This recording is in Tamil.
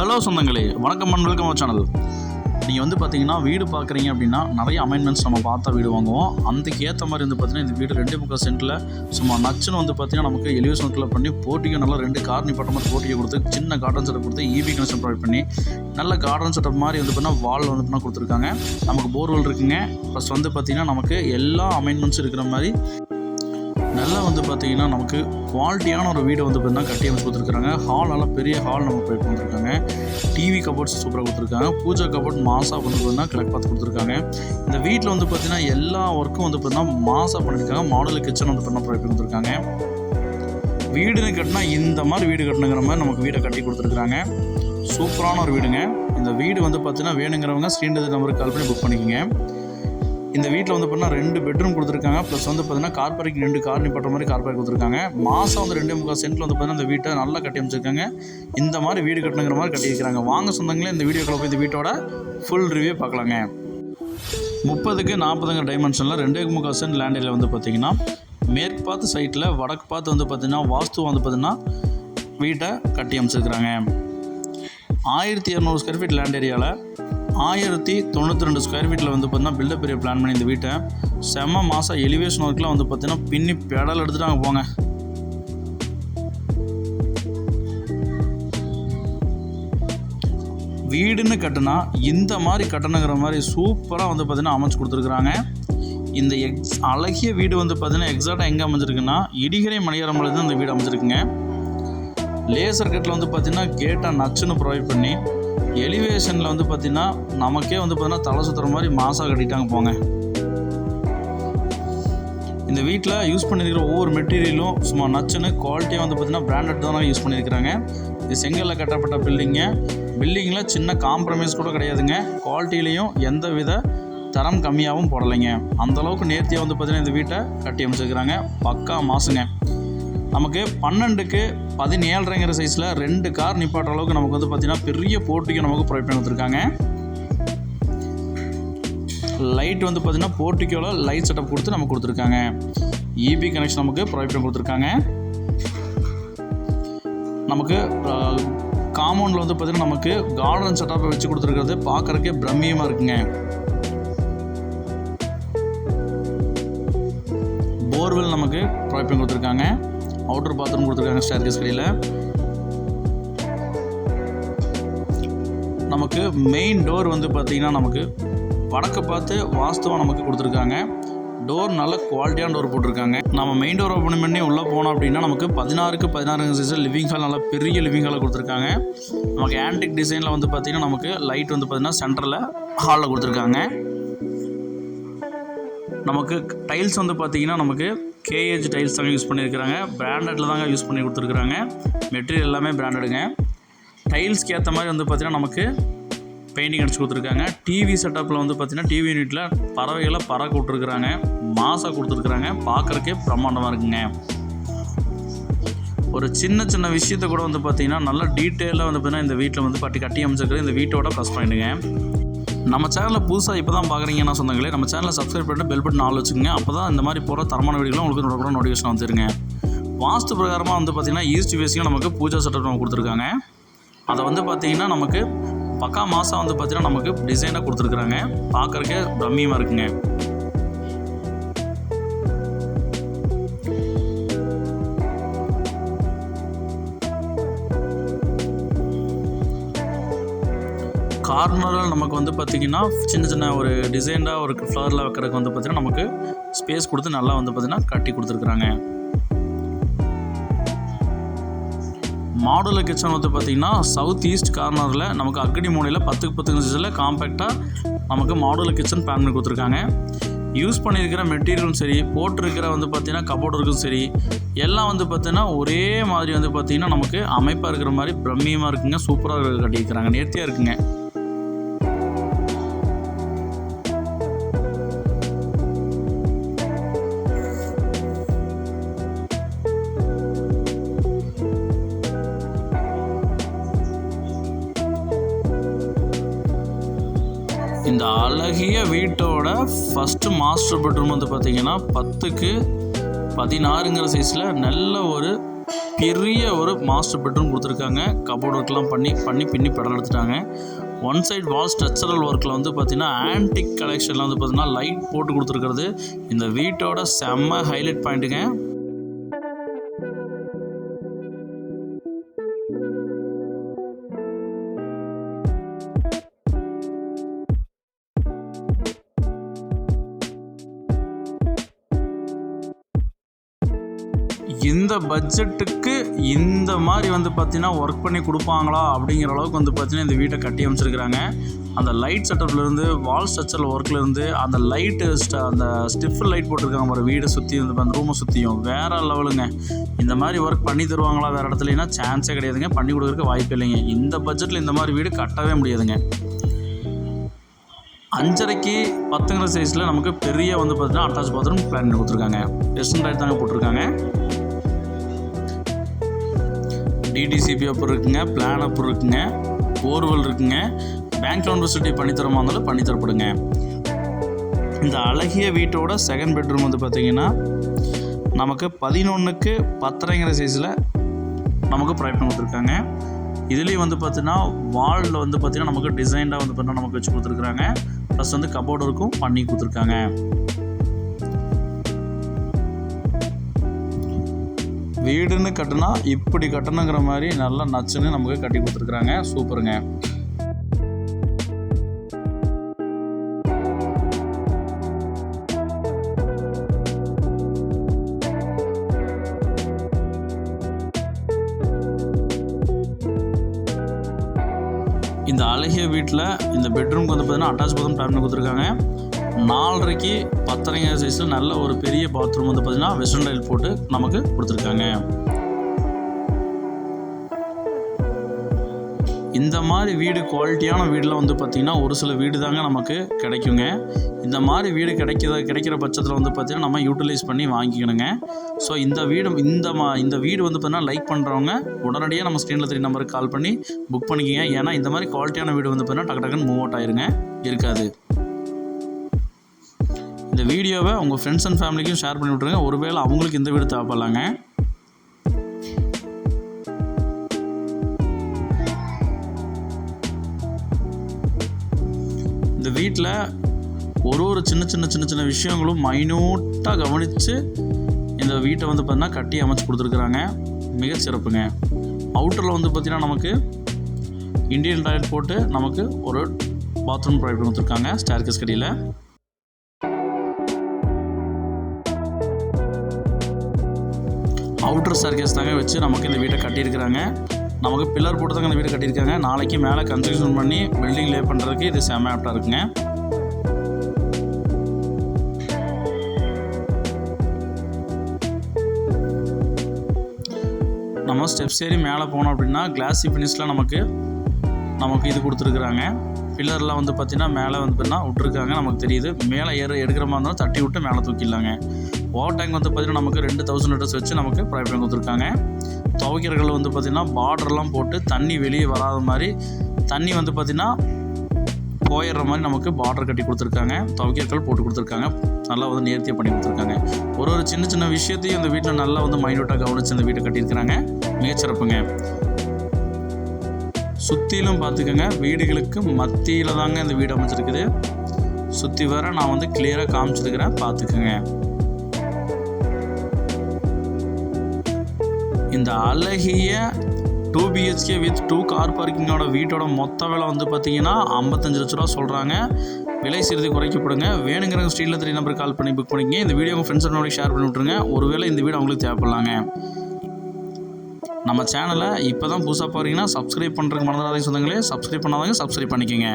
ஹலோ சொந்தங்களே வணக்கம் அண்ட் வெல்கம் சேனல் நீங்கள் வந்து பார்த்தீங்கன்னா வீடு பார்க்குறீங்க அப்படின்னா நிறைய அமைன்மெண்ட்ஸ் நம்ம பார்த்தா வீடு வாங்குவோம். அதுக்கு ஏற்ற மாதிரி வந்து பார்த்தீங்கன்னா இந்த வீடு ரெண்டு முக்கால் சென்ட்டில் சும்மா நச்சுன்னு வந்து பார்த்தீங்கன்னா நமக்கு எலிவேஷன் கிளப் பண்ணி போட்டிக்கு நல்லா ரெண்டு கார்னி பட்டம் மாதிரி போட்டியை கொடுத்து சின்ன கார்டன் செட்டப் கொடுத்து ஈபி கனெக்ஷன் ப்ரொவைட் பண்ணி நல்ல கார்டன் செட்டப் மாதிரி வந்து பார்த்தீங்கன்னா வால் வந்து பண்ணால் கொடுத்துருக்காங்க. நமக்கு போர்வெல் இருக்குங்க. ப்ளஸ் வந்து பார்த்தீங்கன்னா நமக்கு எல்லா அமைன்மெண்ட்ஸும் இருக்கிற மாதிரி நல்லா வந்து பார்த்தீங்கன்னா நமக்கு குவாலிட்டியான ஒரு வீடு வந்து பார்த்திங்கன்னா கட்டி அமைச்சு கொடுத்துருக்காங்க ஹால் பெரிய ஹால் நம்ம போய் கொடுத்துருக்காங்க டிவி கபோர்ட்ஸ் சூப்பராக கொடுத்துருக்காங்க. பூஜா கபோர்ட் மாசாக வந்து பார்த்தீங்கன்னா கலெக்ட் பார்த்து கொடுத்துருக்காங்க. இந்த வீட்டில் வந்து பார்த்தீங்கன்னா எல்லா ஒர்க்கும் வந்து பார்த்தீங்கன்னா மாசாக பண்ணியிருக்காங்க. மாடல் கிச்சன் வந்து பண்ண ப்ரொவைட் கொடுத்துருக்காங்க. வீடுன்னு கட்டினா இந்த மாதிரி வீடு கட்டணுங்கிற மாதிரி நமக்கு வீடை கட்டி கொடுத்துருக்காங்க சூப்பரான ஒரு வீடுங்க. இந்த வீடு வந்து பார்த்தீங்கன்னா வேணுங்கிறவங்க ஸ்க்ரீன் நம்பருக்கு கால் பண்ணி புக் பண்ணிக்கோங்க. இந்த வீட்டில் வந்து பார்த்தீங்கன்னா ரெண்டு பெட்ரூம் கொடுத்துருக்காங்க. ப்ளஸ் வந்து பார்த்தீங்கன்னா கார் பார்க்கிங் ரெண்டு கார் நிப்பாட்டுற மாதிரி கார் பார்க் கொடுத்துருக்காங்க. மாதம் வந்து ரெண்டு முக்கால் சென்ட்டில் வந்து பார்த்தீங்கன்னா இந்த வீட்டை நல்லா கட்டி அமைச்சிருக்காங்க. இந்த மாதிரி வீடு கட்டணுங்கிற மாதிரி கட்டியிருக்கிறாங்க வாங்க சொந்தங்களே இந்த வீடியோக்குள்ள போய் இந்த வீட்டோட ஃபுல் ரிவ்யூ பார்க்கலாங்க. முப்பதுக்கு நாற்பதுங்க டைமென்ஷனில் ரெண்டே முக்கால் சென்ட் லேண்டில் வந்து பார்த்தீங்கன்னா மேற்கு பார்த்து சைட்டில் வடக்கு பார்த்து வந்து பார்த்தீங்கன்னா வாஸ்து வந்து பார்த்தீங்கன்னா வீட்டை கட்டி அமைச்சிருக்கிறாங்க. ஆயிரத்தி இரநூறு ஸ்கொயர் ஃபீட் லேண்ட் ஏரியாவில் ஆயிரத்தி தொண்ணூற்றி ரெண்டு ஸ்கொயர் ஃபீட்டில் வந்து பார்த்தீங்கன்னா பில்டப் பெரிய பிளான் பண்ணி இந்த வீட்டை செம்ம மாதம் எலிவேஷன் ஒர்க்கில் வந்து பார்த்தீங்கன்னா பின்னி பெடல் எடுத்துட்டாங்க போங்க. வீடுன்னு கட்டினா இந்த மாதிரி கட்டணுங்கிற மாதிரி சூப்பராக வந்து பார்த்தீங்கன்னா அமைச்சு கொடுத்துருக்குறாங்க. இந்த எக்ஸ் அழகிய வீடு வந்து பார்த்தீங்கன்னா எக்ஸாக்டாக எங்கே அமைஞ்சிருக்குன்னா இடிகரை மணியாரம்பளம் தான் இந்த வீடு அமைஞ்சிருக்குங்க. லேசர் கட்டில் வந்து பார்த்தீங்கன்னா கேட்டாக நச்சுன்னு ப்ரொவைட் பண்ணி எலிவேஷனில் வந்து பார்த்தீங்கன்னா நமக்கே வந்து பார்த்தீங்கன்னா தலை சுற்றுற மாதிரி மாசாக கட்டிட்டாங்க போங்க. இந்த வீட்டில் யூஸ் பண்ணியிருக்கிற ஒவ்வொரு மெட்டீரியலும் சும்மா நச்சுன்னு குவாலிட்டியாக வந்து பார்த்தீங்கன்னா பிராண்டட் தான் யூஸ் பண்ணியிருக்கிறாங்க இது செங்கலில் கட்டப்பட்ட பில்டிங்க பில்டிங்கில் சின்ன காம்ப்ரமைஸ் கூட கிடையாதுங்க. குவாலிட்டிலையும் எந்த வித தரம் கம்மியாகவும் போடலைங்க. அந்தளவுக்கு நேர்த்தியாக வந்து பார்த்திங்கன்னா இந்த வீட்டை கட்டி அமைச்சிருக்கிறாங்க. பக்கா மாசுங்க. நமக்கு பன்னெண்டுக்கு பதினேழரைங்கிற சைஸில் ரெண்டு கார் நிப்பாட்டுற அளவுக்கு நமக்கு வந்து பார்த்தீங்கன்னா பெரிய போர்ட்டிக்கு நமக்கு ப்ரொவைட் பண்ணி கொடுத்துருக்காங்க. லைட் வந்து பார்த்தீங்கன்னா போர்ட்டிக்கோவில் லைட் செட்டப் கொடுத்து நமக்கு கொடுத்துருக்காங்க. இபி கனெக்ஷன் நமக்கு ப்ரொவைட் பண்ணி கொடுத்துருக்காங்க. நமக்கு காம்பவுண்டில் வந்து பார்த்தீங்கன்னா நமக்கு கார்டன் செட்டப்பை வச்சு கொடுத்துருக்கிறது பார்க்குறக்கே பிரம்மியமாக இருக்குங்க. போர்வெல் நமக்கு ப்ரொவைட் பண்ணி கொடுத்துருக்காங்க. அவுட்டர் பாத்ரூம் கொடுத்துருக்காங்க ஸ்டேர்கேஸ் கடையில் நமக்கு மெயின் டோர் வந்து பார்த்திங்கன்னா நமக்கு வடக்கு பார்த்து வாஸ்துவாக நமக்கு கொடுத்துருக்காங்க. டோர் நல்ல குவாலிட்டியான டோர் போட்டிருக்காங்க. நம்ம மெயின் டோர் ஓப்பன் பண்ணி உள்ளே போனோம் அப்படின்னா நமக்கு பதினாறுக்கு பதினாறு சைஸில் லிவிங் ஹால் நல்லா பெரிய லிவிங் ஹாலை கொடுத்துருக்காங்க. நமக்கு ஆன்டிக் டிசைனில் வந்து பார்த்திங்கன்னா நமக்கு லைட் வந்து பார்த்திங்கன்னா சென்டரில் ஹாலில் கொடுத்துருக்காங்க. நமக்கு டைல்ஸ் வந்து பார்த்திங்கன்னா நமக்கு கேஏஜ் டைல்ஸ் தாங்க யூஸ் பண்ணியிருக்கிறாங்க. பிராண்டடில் தாங்க யூஸ் பண்ணி கொடுத்துருக்குறாங்க. மெட்டீரியல் எல்லாமே பிராண்டடுங்க டைல்ஸ்க்கு ஏற்ற மாதிரி வந்து பார்த்தீங்கன்னா நமக்கு பெயிண்டிங் அடிச்சு கொடுத்துருக்காங்க. டிவி செட்டப்பில் வந்து பார்த்தீங்கன்னா டிவி யூனிட்டில் பறவைகளை பறக்க விட்ருக்குறாங்க மாசாக கொடுத்துருக்குறாங்க. பார்க்குறக்கே பிரம்மாண்டமாக இருக்குங்க. ஒரு சின்ன சின்ன விஷயத்த கூட வந்து பார்த்தீங்கன்னா நல்ல டீட்டெயிலாக வந்து பார்த்தீங்கன்னா இந்த வீட்டில் வந்து பட்டி கட்டி அமைச்சிருக்கிறது. இந்த வீட்டோட ப்ளஸ் பாயிண்ட்டுங்க நம்ம சேனலில் புதுசாக இப்போ தான் பார்க்குறீங்கன்னா சொந்தங்களே நம்ம சேனலை சப்ஸ்கிரைப் பண்ணிட்டு பெல் பட்டன் ஆள் வச்சுக்கோங்க. அப்போ தான் இந்த மாதிரி போகிற தரமான வீடியோலாம் உங்களுக்கு கூட நோட்டிஃபிகேஷன் வந்துருங்க. வாஸ்து பிரகாரமாக வந்து பார்த்திங்கன்னா ஈஸ்ட் ஃபேஸிங்காக நமக்கு பூஜா செட்டப் நம்ம கொடுத்துருக்காங்க. அதை வந்து பார்த்திங்கன்னா நமக்கு பக்கா மாதம் வந்து பார்த்திங்கன்னா நமக்கு டிசைனாக கொடுத்துருக்குறாங்க பார்க்குறக்கே பிரம்மியமாக இருக்குங்க. கார்னரில் நமக்கு வந்து பார்த்திங்கன்னா சின்ன சின்ன ஒரு டிசைனாக ஒரு ஃப்ளவரில் வைக்கிறதுக்கு வந்து பார்த்திங்கன்னா நமக்கு ஸ்பேஸ் கொடுத்து நல்லா வந்து பார்த்திங்கன்னா கட்டி கொடுத்துருக்குறாங்க. மாடுலர் கிச்சன் வந்து பார்த்திங்கன்னா சவுத் ஈஸ்ட் கார்னரில் நமக்கு அக்னி மூலையில் பத்துக்கு பத்துக்கு சைஸில் காம்பேக்டாக நமக்கு மாடுலர் கிச்சன் பிளான் பண்ணி கொடுத்துருக்காங்க. யூஸ் பண்ணியிருக்கிற மெட்டீரியலும் சரி போட்டிருக்கிற வந்து பார்த்திங்கன்னா கபோர்டுக்கும் சரி எல்லாம் வந்து பார்த்திங்கன்னா ஒரே மாதிரி வந்து பார்த்திங்கன்னா நமக்கு அமைப்பாக இருக்கிற மாதிரி பிரம்மியமாக இருக்குங்க சூப்பராக கட்டியிருக்கிறாங்க நேர்த்தியாக இருக்குங்க. அழகிய வீட்டோட ஃபஸ்ட்டு மாஸ்டர் பெட்ரூம் வந்து பார்த்தீங்கன்னா பத்துக்கு பதினாறுங்கிற சைஸில் நல்ல ஒரு பெரிய ஒரு மாஸ்டர் பெட்ரூம் கொடுத்துருக்காங்க. கபோர்ட் ஒர்க்லாம் பண்ணி பண்ணி பின்னி பெடல் எடுத்துட்டாங்க. ஒன் சைட் வால் ஸ்ட்ரக்சரல் ஒர்க்கில் வந்து பார்த்திங்கன்னா ஆன்டிக் கலெக்ஷனில் வந்து பார்த்திங்கன்னா லைட் போட்டு கொடுத்துருக்கிறது. இந்த வீட்டோட செம்ம ஹைலைட் பாயிண்ட்டுங்க இந்த பட்ஜெட்டுக்கு இந்த மாதிரி வந்து பார்த்தீங்கன்னா ஒர்க் பண்ணி கொடுப்பாங்களா அப்படிங்கிற அளவுக்கு வந்து பார்த்தீங்கன்னா இந்த வீட்டை கட்டி அமைச்சிருக்கிறாங்க. அந்த லைட் செட்டப்லேருந்து வால் ஸ்ட்ரக்சரில் ஒர்க்லேருந்து அந்த லைட்டு அந்த ஸ்டிஃப் லைட் போட்டிருக்காங்க ஒரு வீடை சுற்றி வந்து அந்த ரூமை சுற்றியும் வேறு லெவலுங்க. இந்த மாதிரி ஒர்க் பண்ணி தருவாங்களா வேறு இடத்துலனா சான்ஸே கிடையாதுங்க. பண்ணி கொடுக்குறதுக்கு வாய்ப்பு இல்லைங்க. இந்த பட்ஜெட்டில் இந்த மாதிரி வீடு கட்டவே முடியாதுங்க. அஞ்சரைக்கு பத்துங்கிற சைஸில் நமக்கு பெரிய வந்து பார்த்தீங்கன்னா அட்டாச் பாத்ரூம் பிளான் பண்ணி கொடுத்துருக்காங்க. வெஸ்டர்ன் லைட் தாங்க போட்டிருக்காங்க. டிடிசிபி அப்புறம் இருக்குங்க பிளான் அப்புறம் இருக்குங்க போர்வெல் இருக்குங்க பேங்க் லோன் ஃபெசிலிட்டி பண்ணித்தரமா இருந்தாலும் பண்ணித்தரப்படுங்க இந்த அழகிய வீட்டோட செகண்ட் பெட்ரூம் வந்து பார்த்திங்கன்னா நமக்கு பதினொன்றுக்கு பத்தரைங்கிற சைஸில் நமக்கு ப்ரொவைட் பண்ணி கொடுத்துருக்காங்க. இதுலேயும் வந்து பார்த்தீங்கன்னா வாலில் வந்து பார்த்திங்கன்னா நமக்கு டிசைனாக வந்து பார்த்தீங்கன்னா நமக்கு வச்சு கொடுத்துருக்குறாங்க. ப்ளஸ் வந்து கபோர்டு இருக்கும் பண்ணி கொடுத்துருக்காங்க. வீடுன்னு கட்டினா இப்படி கட்டணுங்கிற மாதிரி நல்லா நச்சுன்னு நமக்கு கட்டி கொடுத்துருக்குறாங்க. சூப்பருங்க. இந்த அழகிய வீட்டில் இந்த பெட்ரூம்க்கு வந்து பார்த்தீங்கன்னா அட்டாச் பாத்ரூம் பிளான் கொடுத்துருக்காங்க. நாலரைக்கு அத்தனை சைஸில் நல்ல ஒரு பெரிய பாத்ரூம் வந்து பார்த்தீங்கன்னா வெஸ்டர்ன் டைல் போட்டு நமக்கு கொடுத்துருக்காங்க. இந்த மாதிரி வீடு குவாலிட்டியான வீடில் வந்து பார்த்திங்கன்னா ஒரு சில வீடு தாங்க நமக்கு கிடைக்குங்க. இந்த மாதிரி வீடு கிடைக்கிற கிடைக்கிற பட்சத்தில் வந்து பார்த்திங்கன்னா நம்ம யூட்டிலைஸ் பண்ணி வாங்கிக்கணுங்க. ஸோ இந்த வீடு இந்த மா இந்த வீடு வந்து பார்த்திங்கன்னா லைக் பண்ணுறவங்க உடனடியாக நம்ம ஸ்க்ரீனில் த்ரீ நம்பருக்கு கால் பண்ணி புக் பண்ணிக்கோங்க. ஏன்னா இந்த மாதிரி குவாலிட்டியான வீடு வந்து பார்த்திங்கன்னா டக்கு டக்குன்னு மூவ் அவுட் ஆயிருங்க. இருக்காது. இந்த வீடியோவை உங்கள் ஃப்ரெண்ட்ஸ் அண்ட் ஃபேமிலிக்கும் ஷேர் பண்ணி விட்ருங்க ஒருவேளை அவங்களுக்கு இந்த வீடு தேவைப்படலாங்க. இந்த வீட்டில் ஒரு ஒரு சின்ன சின்ன சின்ன சின்ன விஷயங்களும் மைனூட்டாக கவனித்து இந்த வீட்டை வந்து பார்த்தீங்கன்னா கட்டி அமைச்சு கொடுத்துருக்குறாங்க. மிக சிறப்புங்க. அவுட்டரில் வந்து பார்த்திங்கன்னா நமக்கு இந்தியன் டாய்லெட் போட்டு நமக்கு ஒரு பாத்ரூம் ப்ரொவைட் பண்ணி கொடுத்துருக்காங்க. ஸ்டேர்கஸ் கடையில். அவுட்டர் சர்க்கேஸ் தாங்க வச்சு நமக்கு இந்த வீட்டை கட்டியிருக்கிறாங்க. நமக்கு பில்லர் போட்டு தாங்க இந்த வீடு கட்டியிருக்காங்க. நாளைக்கு மேலே கன்ஸ்ட்ரக்ஷன் பண்ணி பில்டிங் லே பண்ணுறதுக்கு இது செம ஆப்டாக இருக்குங்க. நம்ம ஸ்டெப்ஸ் ஏறி மேலே போனோம் அப்படின்னா கிளாஸி ஃபினிஷில் நமக்கு நமக்கு இது கொடுத்துருக்குறாங்க. பில்லர்லாம் வந்து பார்த்திங்கன்னா மேலே வந்து பார்த்தீங்கன்னா விட்ருக்காங்க நமக்கு தெரியுது. மேலே ஏற எடுக்கிற மாதிரி இருந்தாலும் தட்டி விட்டு மேலே தூக்கிடலாங்க. வாட்டர் டேங்க் வந்து பார்த்திங்கன்னா நமக்கு ரெண்டு தௌசண்ட் லிட்டர்ஸ் வச்சு நமக்கு ப்ரைவேட் கொடுத்துருக்காங்க. துவைக்கிறர்கள் வந்து பார்த்திங்கன்னா பார்டர்லாம் போட்டு தண்ணி வெளியே வராத மாதிரி தண்ணி வந்து பார்த்திங்கன்னா போயிடுற மாதிரி நமக்கு பார்டர் கட்டி கொடுத்துருக்காங்க. துவைக்கிறர்கள் போட்டு கொடுத்துருக்காங்க. நல்லா வந்து நேர்த்தியாக பண்ணி கொடுத்துருக்காங்க. ஒரு ஒரு சின்ன சின்ன விஷயத்தையும் இந்த வீட்டில் நல்லா வந்து மைனூட்டாக கவனித்து இந்த வீட்டை கட்டியிருக்கிறாங்க. மிகச்சிறப்புங்க சுற்றிலும் பார்த்துக்கோங்க வீடுகளுக்கு மத்தியில் தாங்க இந்த வீடு அமைச்சிருக்குது சுற்றி வர நான் வந்து கிளியராக காமிச்சிருக்கிறேன். பார்த்துக்கோங்க இந்த அழகிய two BHK with two car பார்க்கிங்கோட வீட்டோட மொத்த விலை வந்து பார்த்தீங்கன்னா ஐம்பத்தஞ்சு லட்ச ரூபா சொல்கிறாங்க விலை சிறிது குறைக்கப்படுங்க வேணுங்கிற ஸ்ட்ரீட்டில் த்ரீ நம்பருக்கு கால் பண்ணி புக் பண்ணிக்கங்க. இந்த வீடியோ உங்கள் ஃப்ரெண்ட்ஸ் அண்ட் ஷேர் பண்ணி விட்ருங்க ஒருவேளை இந்த வீடு அவங்களுக்கு தேவைப்படலாங்க. நம்ம சேனலை இப்போ தான் புதுசாக பாருங்கன்னா சப்ஸ்கிரைப் பண்ணுறதுக்கு மறந்துடாதீங்க சொந்தங்களே. சப்ஸ்கிரைப் பண்ணாதாங்க சப்ஸ்கிரைப் பண்ணிக்கோங்க.